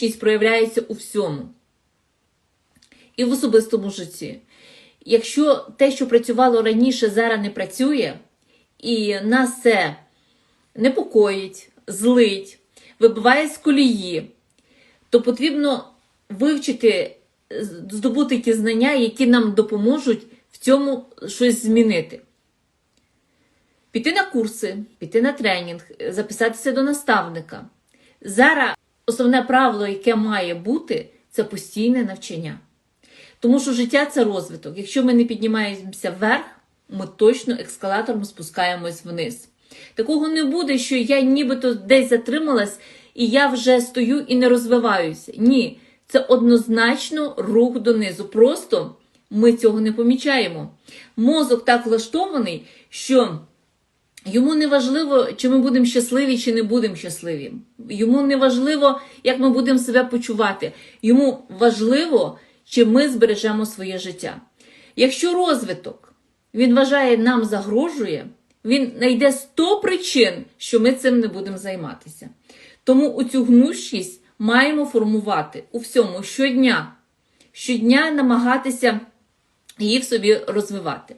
гнучність проявляється у всьому. І в особистому житті. Якщо те, що працювало раніше, зараз не працює, і нас це непокоїть, злить, вибиває з колії, то потрібно вивчити, здобути ті знання, які нам допоможуть в цьому щось змінити. Піти на курси, піти на тренінг, записатися до наставника. Зараз основне правило, яке має бути, це постійне навчання. Тому що життя це розвиток. Якщо ми не піднімаємося вверх, ми точно ескалатором спускаємось вниз. Такого не буде, що я нібито десь затрималась і я вже стою і не розвиваюся. Ні, це однозначно рух донизу. Просто ми цього не помічаємо. Мозок так влаштований, що Йому не важливо, чи ми будемо щасливі, чи не будемо щасливі. Йому не важливо, як ми будемо себе почувати. Йому важливо, чи ми збережемо своє життя. Якщо розвиток він вважає, нам загрожує, він знайде 100 причин, що ми цим не будемо займатися. Тому цю гнущість маємо формувати у всьому щодня. Щодня намагатися її в собі розвивати.